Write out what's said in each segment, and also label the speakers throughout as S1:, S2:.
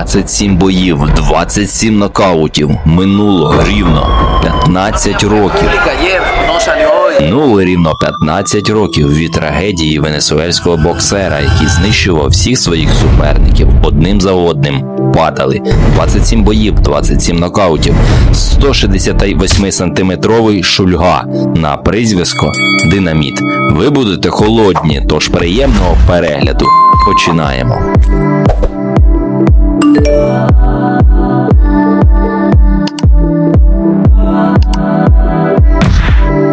S1: 27 боїв, 27 нокаутів. Минуло рівно 15 років. Ну, рівно 15 років від трагедії венесуельського боксера, який знищував всіх своїх суперників одним за одним. Падали 27 боїв, 27 нокаутів, 168-сантиметровий шульга на прізвисько Динаміт. Ви будете холодні, тож приємного перегляду. Починаємо.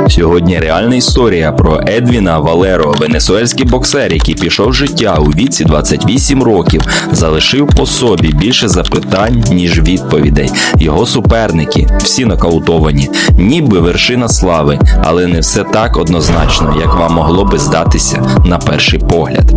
S1: Сьогодні реальна історія про Едвіна Валеро, венесуельський боксер, який пішов з життя у віці 28 років, залишив по собі більше запитань, ніж відповідей. Його суперники всі нокаутовані, ніби вершина слави, але не все так однозначно, як вам могло би здатися на перший погляд.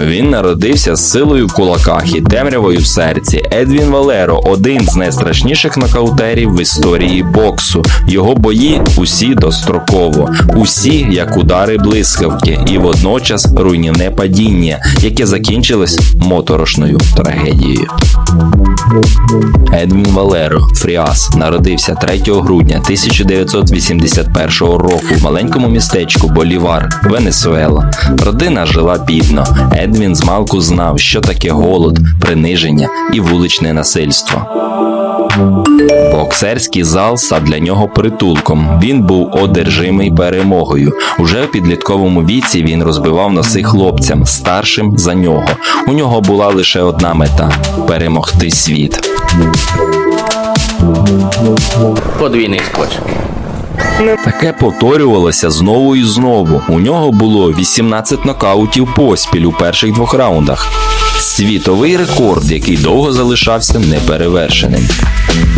S1: Він народився з силою в кулаках і темрявою в серці. Едвін Валеро один з найстрашніших нокаутерів в історії боксу. Його бої усі достроково, усі як удари блискавки, і водночас руйнівне падіння, яке закінчилось моторошною трагедією. Едвін Валеро Фріас народився 3 грудня 1981 року в маленькому містечку Болівар, Венесуела. Родина жила бідно. Едвін змалку знав, що таке голод, приниження і вуличне насильство. Боксерський зал став для нього притулком. Він був одержимий перемогою. Уже в підлітковому віці він розбивав носи хлопцям, старшим за нього. У нього була лише одна мета перемогти світ.
S2: Подвійний скотч.
S1: Таке повторювалося знову і знову. У нього було 18 нокаутів поспіль у перших двох раундах. Світовий рекорд, який довго залишався неперевершеним.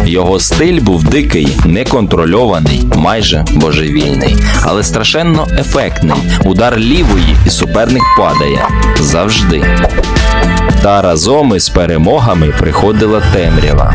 S1: Його стиль був дикий, неконтрольований, майже божевільний, але страшенно ефектний. Удар лівої і суперник падає завжди. Та разом із перемогами приходила темрява.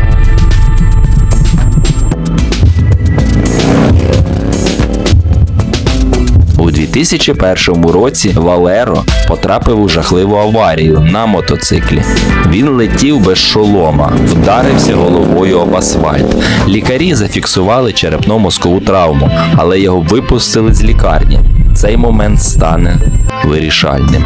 S1: 2001 році Валеро потрапив у жахливу аварію на мотоциклі. Він летів без шолома, вдарився головою об асфальт. Лікарі зафіксували черепно-мозкову травму, але його випустили з лікарні. Цей момент стане вирішальним.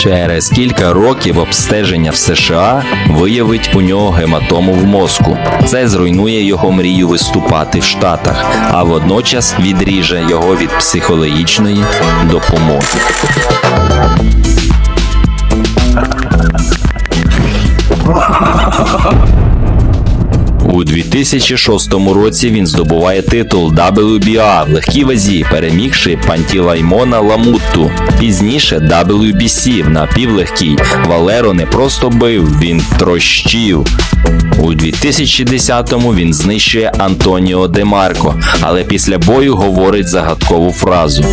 S1: Через кілька років обстеження в США виявить у нього гематому в мозку. Це зруйнує його мрію виступати в Штатах, а водночас відріже його від психологічної допомоги. У 2006 році він здобуває титул WBA в легкій вазі, перемігши Пантілаймона Ламутту. Пізніше WBC в напівлегкій. Валеро не просто бив, він трощив. У 2010-му він знищує Антоніо Демарко, але після бою говорить загадкову фразу: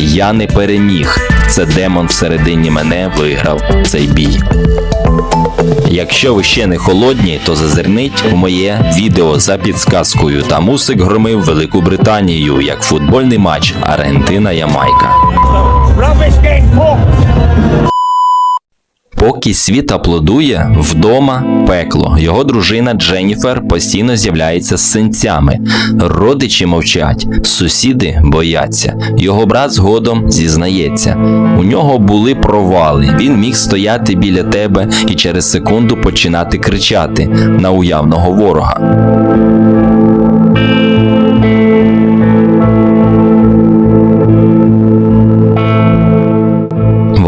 S1: Я не переміг. Це демон всередині мене виграв цей бій. Якщо ви ще не холодні, то зазирніть у моє відео за підсказкою. Та мусик громив Велику Британію як футбольний матч
S3: game four.
S1: Поки світ аплодує, вдома пекло. Його дружина Дженніфер постійно з'являється з синцями. Родичі мовчать, сусіди бояться. Його брат згодом зізнається. У нього були провали. Він міг стояти біля тебе і через секунду починати кричати на уявного ворога.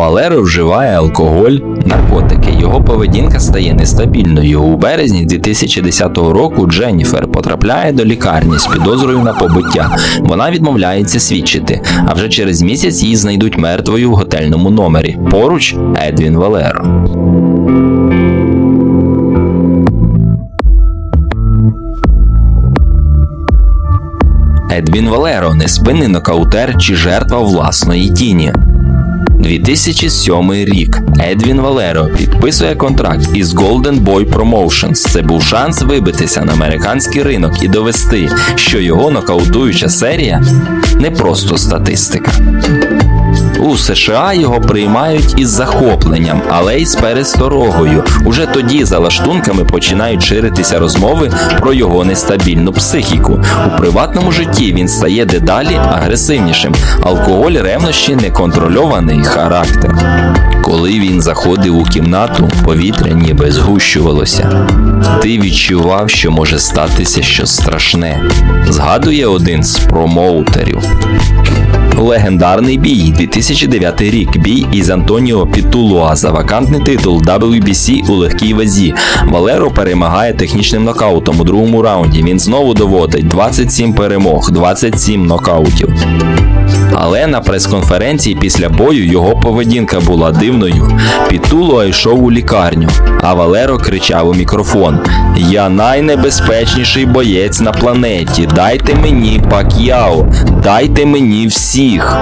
S1: Валеро вживає алкоголь, наркотики. Його поведінка стає нестабільною. У березні 2010 року Дженніфер потрапляє до лікарні з підозрою на побиття. Вона відмовляється свідчити, а вже через місяць її знайдуть мертвою в готельному номері. Поруч Едвін Валеро. Едвін Валеро неспинний нокаутер чи жертва власної тіні. 2007 рік Едвін Валеро підписує контракт із Golden Boy Promotions. Це був шанс вибитися на американський ринок і довести, що його нокаутуюча серія не просто статистика. У США його приймають із захопленням, але й з пересторогою. Уже тоді за лаштунками починають ширитися розмови про його нестабільну психіку. У приватному житті він стає дедалі агресивнішим. Алкоголь, ревнощі, неконтрольований характер. Коли він заходив у кімнату, повітря ніби згущувалося. Ти відчував, що може статися щось страшне. Згадує один з промоутерів. Легендарний бій 2009 рік. Бій із Антоніо Пітулуа за вакантний титул WBC у легкій вазі. Валеро перемагає технічним нокаутом у другому раунді. Він знову доводить 27 перемог, 27 нокаутів. Але на прес-конференції після бою його поведінка була дивною. Пітулуа йшов у лікарню, а Валеро кричав у мікрофон: Я найнебезпечніший боєць на планеті. Дайте мені пак'яо, дайте мені всіх.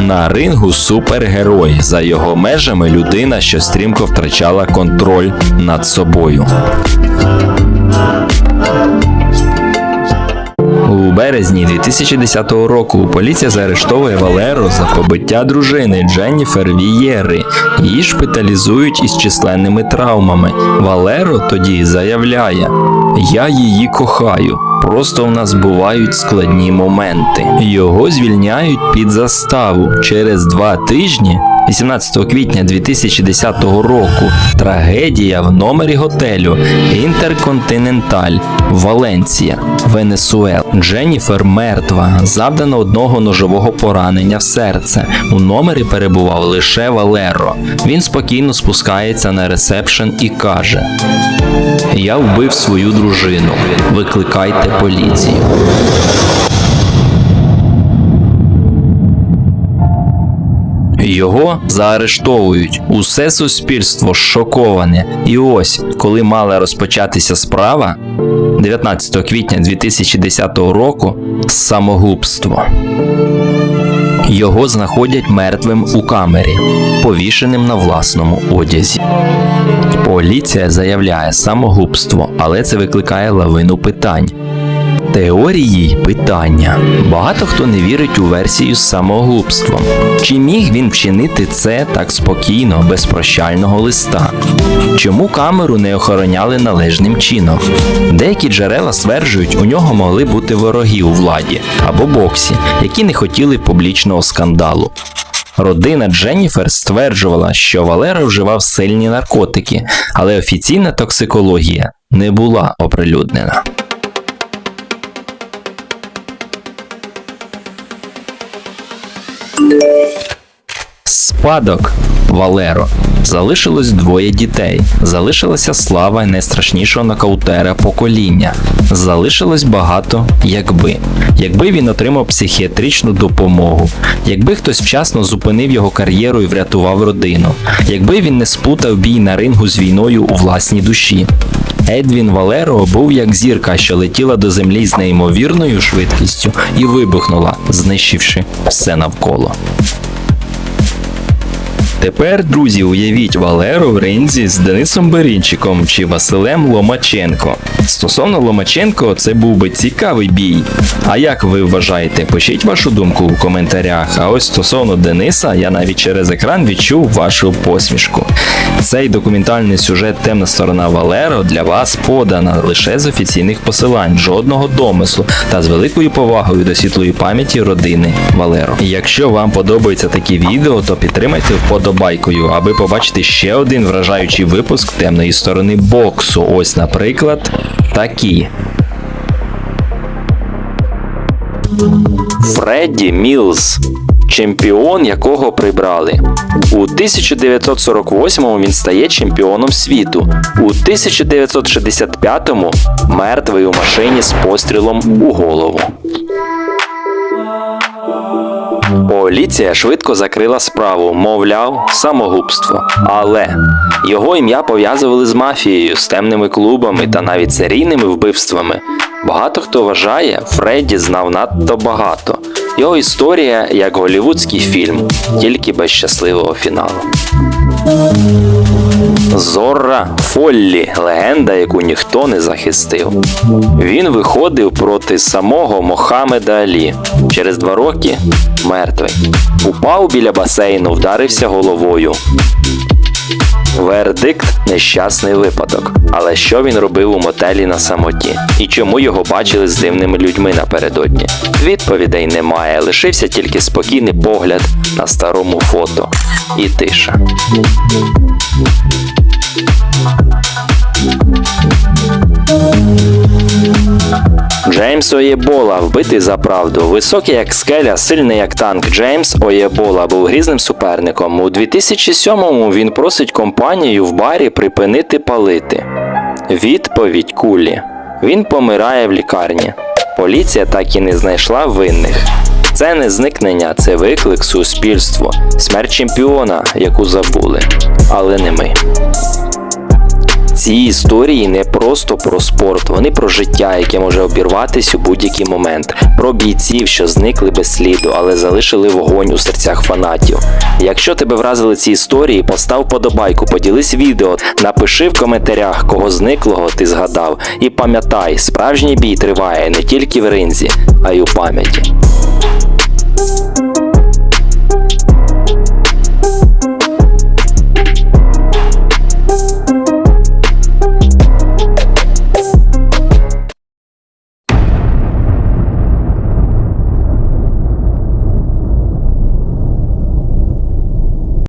S1: На рингу супергерой. За його межами людина, що стрімко втрачала контроль над собою. Березні 2010 року поліція заарештовує Валеру за побиття дружини Дженніфер Вієри. Її шпиталізують із численними травмами. Валеро тоді заявляє: Я її кохаю. Просто в нас бувають складні моменти. Його звільняють під заставу через два тижні. 18 квітня 2010 року трагедія в номері готелю Інтерконтиненталь Валенція, Венесуел. Дженніфер мертва, завдано одного ножового поранення в серце. У номері перебував лише Валеро. Він спокійно спускається на ресепшн і каже: Я вбив свою дружину. Викликайте поліцію. Його заарештовують. Усе суспільство шоковане. І ось, коли мала розпочатися справа 19 квітня 2010 року самогубство. Його знаходять мертвим у камері, повішеним на власному одязі. Поліція заявляє самогубство, але це викликає лавину питань. Теорії й питання. Багато хто не вірить у версію з самогубством. Чи міг він вчинити це так спокійно, без прощального листа? Чому камеру не охороняли належним чином? Деякі джерела стверджують, у нього могли бути вороги у владі або боксі, які не хотіли публічного скандалу. Родина Дженніфер стверджувала, що Валера вживав сильні наркотики, але офіційна токсикологія не була оприлюднена. Спадок Валеро. Залишилось двоє дітей. Залишилася слава найстрашнішого нокаутера покоління. Залишилось багато якби. Якби він отримав психіатричну допомогу, якби хтось вчасно зупинив його кар'єру і врятував родину, якби він не сплутав бій на рингу з війною у власній душі. Едвін Валеро був як зірка, що летіла до землі з неймовірною швидкістю і вибухнула, знищивши все навколо. Тепер, друзі, уявіть Валеру в ринзі з Денисом Берінчиком чи Василем Ломаченко. Стосовно Ломаченко, це був би цікавий бій. А як ви вважаєте? Пишіть вашу думку у коментарях. А ось стосовно Дениса, я навіть через екран відчув вашу посмішку. Цей документальний сюжет Темна сторона Валеро для вас подана лише з офіційних посилань, жодного домислу та з великою повагою до світлої пам'яті родини Валеро. Якщо вам подобаються такі відео, то підтримайте вподобайкою, аби побачити ще один вражаючий випуск темної сторони боксу. Ось, наприклад, такі. Фредді Мілз, чемпіон якого прибрали. У 1948-му він стає чемпіоном світу. У 1965-му мертвий у машині з пострілом у голову. Поліція швидко закрила справу, мовляв, самогубство. Але його ім'я пов'язували з мафією, з темними клубами та навіть серійними вбивствами. Багато хто вважає, Фредді знав надто багато. Його історія як голівудський фільм, тільки без щасливого фіналу. Зорра Фоллі, легенда, яку ніхто не захистив. Він виходив проти самого Мохамеда Алі. Через два роки мертвий. Упав біля басейну, вдарився головою. Вердикт нещасний випадок. Але що він робив у мотелі на самоті? І чому його бачили з дивними людьми напередодні? Відповідей немає, лишився тільки спокійний погляд на старому фото і тиша. Джеймс Оєбола вбитий за правду. Високий як скеля, сильний як танк. Джеймс Оєбола був грізним суперником. У 2007-му він просить компанію в барі припинити палити. Відповідь кулі. Він помирає в лікарні. Поліція так і не знайшла винних. Це не зникнення, це виклик суспільству. Смерть чемпіона, яку забули. Але не ми. Ці історії не просто про спорт, вони про життя, яке може обірватися у будь-який момент, про бійців, що зникли без сліду, але залишили вогонь у серцях фанатів. Якщо тебе вразили ці історії, постав подобайку, поділись відео, напиши в коментарях, кого зниклого ти згадав. І пам'ятай, справжній бій триває не тільки в ринзі, а й у пам'яті.